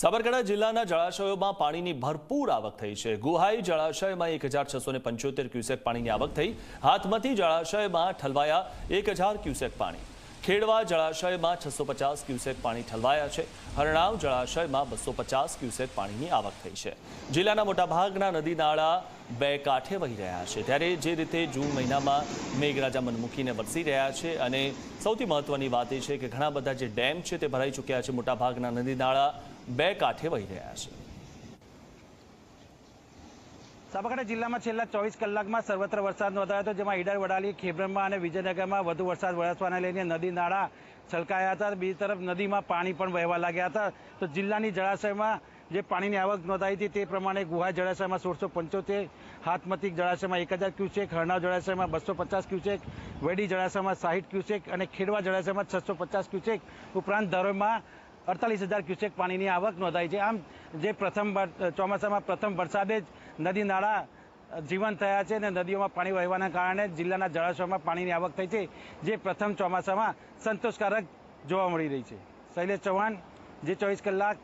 સાબરકાંઠા જિલ્લાના જળાશયોમાં પાણીની ભરપૂર આવક થઈ છે. ગુહાઈ જળાશયમાં એક હજાર છસો ને પંચોતેર ક્યુસેક પાણીની આવક થઈ. હાથમતી જળાશયમાં ઠલવાયા એક હજાર ક્યુસેક પાણી. ખેડવા જળાશયમાં છસો પચાસ ક્યુસેક પાણી ઠલવાયા છે. હરણાવ જળાશયમાં બસો પચાસ ક્યુસેક પાણીની આવક થઈ છે. જિલ્લાના મોટાભાગના નદી નાળા બે કાંઠે વહી રહ્યા છે. ત્યારે જે રીતે જૂન મહિનામાં મેઘરાજા મનમૂકીને વરસી રહ્યા છે અને સૌથી મહત્વની વાત એ છે કે ઘણા બધા જે ડેમ છે તે ભરાઈ ચૂક્યા છે. મોટાભાગના નદી નાળા બે કાંઠે વહી રહ્યા છે. સાબરકાંઠા જિલ્લામાં છેલ્લા ચોવીસ કલાકમાં સર્વત્ર વરસાદ નોંધાયો હતો, જેમાં ઈડર વડાલી, ખેબ્રમમાં અને વિજયનગરમાં વધુ વરસાદ વરસવાને લઈને નદી નાળા છલકાયા હતા. બીજી તરફ નદીમાં પાણી પણ વહેવા લાગ્યા હતા. તો જિલ્લાની જળાશયમાં જે પાણીની આવક નોંધાઈ હતી તે પ્રમાણે ગુહા જળાશયમાં સોળસો પંચોતેર હાથમતી જળાશયમાં એક હજાર ક્યુસેક, હરણાવ જળાશયમાં બસો પચાસ ક્યુસેક, વેડી જળાશયમાં સાહીઠ ક્યુસેક અને ખેડવા જળાશયમાં છસો પચાસ ક્યુસેક ઉપરાંત ધરોમાં અડતાલીસ હજાર ક્યુસેક પાણીની આવક નોંધાઈ છે. આમ જે પ્રથમ ચોમાસામાં પ્રથમ વરસાદે જ નદી નાળા જીવંત થયા છે અને નદીઓમાં પાણી વહેવાના કારણે જિલ્લાના જળાશયોમાં પાણીની આવક થઈ છે, જે પ્રથમ ચોમાસામાં સંતોષકારક જોવા મળી રહી છે. શૈલેષ ચૌહાણ, જે ચોવીસ કલાક